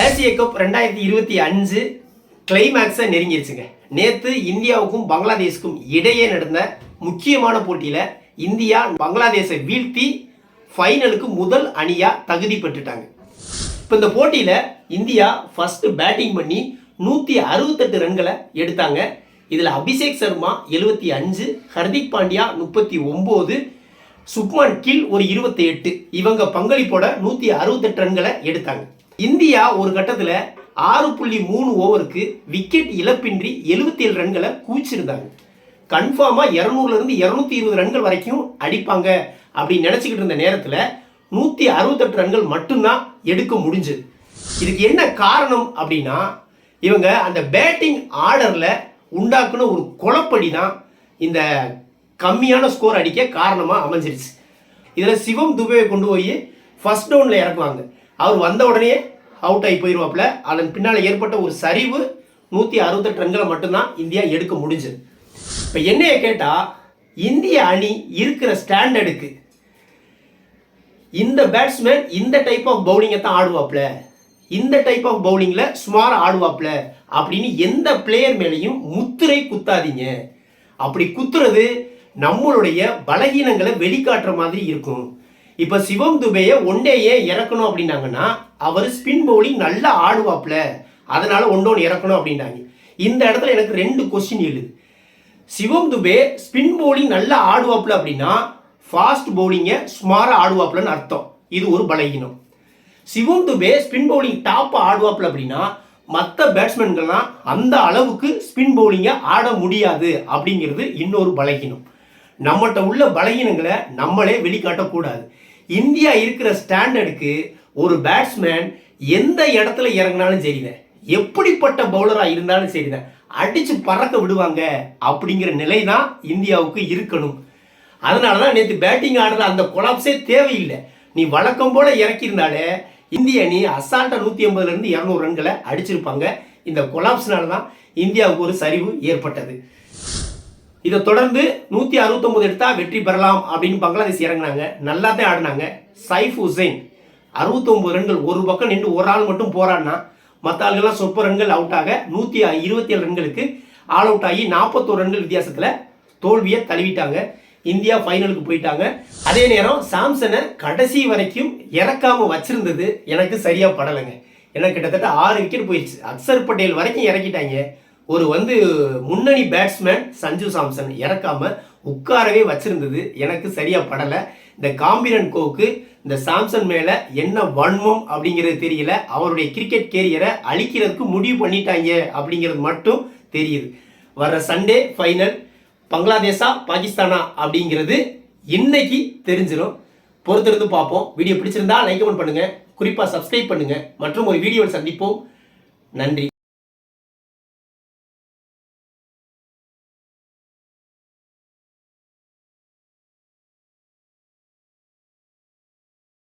ஆசிய கப் ரெண்டாயிரத்தி இருபத்தி அஞ்சு கிளைமேக்ஸை நெருங்கிருச்சுங்க. நேற்று இந்தியாவுக்கும் பங்களாதேஷுக்கும் இடையே நடந்த முக்கியமான போட்டியில் இந்தியா பங்களாதேஷை வீழ்த்தி ஃபைனலுக்கு முதல் அணியாக தகுதி பெற்றுட்டாங்க. இப்போ இந்த போட்டியில் இந்தியா ஃபஸ்ட்டு பேட்டிங் பண்ணி நூற்றி அறுபத்தெட்டு ரன்களை எடுத்தாங்க. இதில் அபிஷேக் சர்மா எழுபத்தி அஞ்சு ஹர்திக் பாண்டியா முப்பத்தி ஒம்பது சுப்மான் கில் ஒரு இருபத்தி எட்டு. இவங்க பங்களிப்போட நூற்றி அறுபத்தெட்டு ரன்களை எடுத்தாங்க. இந்தியா ஒரு கட்டத்தில் ஆறு புள்ளி மூணு ஓவருக்கு விக்கெட் இழப்பின்றி எழுபத்தி ஏழு ரன்களை குவிச்சிருந்தாங்க. கன்ஃபார்மாக இரநூறுலேருந்து இரநூத்தி இருபது ரன்கள் வரைக்கும் அடிப்பாங்க அப்படின்னு நினச்சிக்கிட்டு இருந்த நேரத்தில் நூற்றி அறுபத்தெட்டு ரன்கள் மட்டும்தான் எடுக்க முடிஞ்சது. இதுக்கு என்ன காரணம் அப்படின்னா இவங்க அந்த பேட்டிங் ஆர்டரில் உண்டாக்குன ஒரு குழப்படி தான் இந்த கம்மியான ஸ்கோர் அடிக்க காரணமாக அமைஞ்சிருச்சு. இதில் சிவம் துபேவை கொண்டு போய் ஃபஸ்ட் டவுனில் இறக்குவாங்க. அவர் வந்த உடனே அவுட் ஆகி போயிடுவாப்புல அதன் பின்னால் ஏற்பட்ட ஒரு சரிவு நூற்றி அறுபத்தெட்டு ரன்களை மட்டும்தான் இந்தியா எடுக்க முடிஞ்சது. இப்போ என்னைய கேட்டால் இந்திய அணி இருக்கிற ஸ்டாண்டர்டுக்கு இந்த பேட்ஸ்மேன் இந்த டைப் ஆஃப் பவுலிங்கை தான் ஆடுவாப்ல இந்த டைப் ஆஃப் பவுலிங்கில் சுமார் ஆடுவாப்ல அப்படின்னு எந்த பிளேயர் மேலேயும் முத்திரை குத்தாதீங்க. அப்படி குத்துறது நம்மளுடைய பலகீனங்களை வெளிக்காட்டுற மாதிரி இருக்கும். இப்போ சிவம் துபேயை ஒன்டேயே இறக்கணும் அப்படின்னாங்கன்னா அவர் ஸ்பின் பவுலிங் நல்லா ஆடுவாப்ல அதனால ஒன்றோன்னு இறக்கணும் அப்படின்னாங்க. இந்த இடத்துல எனக்கு ரெண்டு கொஸ்டின் எழுது. சிவம் துபே ஸ்பின் பவுலிங் நல்லா ஆடுவாப்ல அப்படின்னா ஃபாஸ்ட் பவுலிங்கை சுமாராக ஆடுவாப்லன்னு அர்த்தம். இது ஒரு பலகீனம். Shivam Dube spin bowling top ஆடுவாப்ல அப்படின்னா மற்ற பேட்ஸ்மேன்கள்லாம் அந்த அளவுக்கு ஸ்பின் பவுலிங்கை ஆட முடியாது அப்படிங்கிறது இன்னொரு பலகீனம். நம்மகிட்ட உள்ள பலகீனங்களை நம்மளே வெளிக்காட்டக்கூடாது. இந்தியா இருக்கிற ஸ்டாண்டர்டுக்கு ஒரு பேட்ஸ்மேன் எந்த இடத்துல இறங்கினாலும் சரிதான் எப்படிப்பட்ட பவுலராக இருந்தாலும் சரிதான் அடித்து பறக்க விடுவாங்க அப்படிங்கிற நிலை தான் இந்தியாவுக்கு இருக்கணும். அதனால தான் நேற்று பேட்டிங் ஆடுற அந்த கொலாப்ஸே தேவையில்லை. நீ வழக்கம் போல இறக்கியிருந்தாலே இந்திய அணி அசால்ட்டாக நூற்றி ஐம்பதுலேருந்து இரநூறு ரன்களை அடிச்சிருப்பாங்க. இந்த கொலாப்ஸ்னால தான் இந்தியாவுக்கு ஒரு சரிவு ஏற்பட்டது. இதை தொடர்ந்து நூற்றி அறுபத்தொம்போது எடுத்தா வெற்றி பெறலாம் அப்படின்னு பங்களாதேஷ் இறங்கினாங்க. நல்லா தான் ஆடினாங்க. சைஃப் ஹுசைன் அறுபத்தொம்போது ரன்கள் ஒரு பக்கம் நின்று ஒரு ஆள் மட்டும் போராடினா மற்ற ஆளுகள்லாம் சொற்ப ரன்கள் அவுட் ஆக நூற்றி இருபத்தி ஏழு ரன்களுக்கு ஆல் அவுட் ஆகி நாற்பத்தோரு ரன்கள் வித்தியாசத்தில் தோல்வியை தழுவிட்டாங்க. இந்தியா ஃபைனலுக்கு போயிட்டாங்க. அதே நேரம் சாம்சனை கடைசி வரைக்கும் இறக்காம வச்சிருந்தது எனக்கு சரியா படலைங்க. ஏன்னா கிட்டத்தட்ட ஆறு விக்கெட் போயிடுச்சு அக்சர் பட்டேல் வரைக்கும் இறக்கிட்டாங்க. ஒரு வந்து முன்னணி பேட்ஸ்மேன் சஞ்சு சாம்சன் இறக்காம உட்காரவே வச்சிருந்தது. எனக்கு சரியா படலை. இந்த காம்பிரன் கோக்கு இந்த சாம்சன் மேல என்ன வன்மம் அப்படிங்கிறது தெரியல. அவருடைய கிரிக்கெட் கேரியரை அழிக்கிறதுக்கு முடிவு பண்ணிட்டாங்க அப்படிங்கிறது மட்டும் தெரியுது. வர்ற சண்டே ஃபைனல் பங்களாதேஷா பாகிஸ்தானா அப்படிங்கிறது இன்னைக்கு தெரிஞ்சிடும் பொறுத்திருந்து பார்ப்போம். வீடியோ பிடிச்சிருந்தா லைக் கமெண்ட் பண்ணுங்க. குறிப்பாக சப்ஸ்கிரைப் பண்ணுங்க. மற்றும் ஒரு வீடியோவில் சந்திப்போம். நன்றி.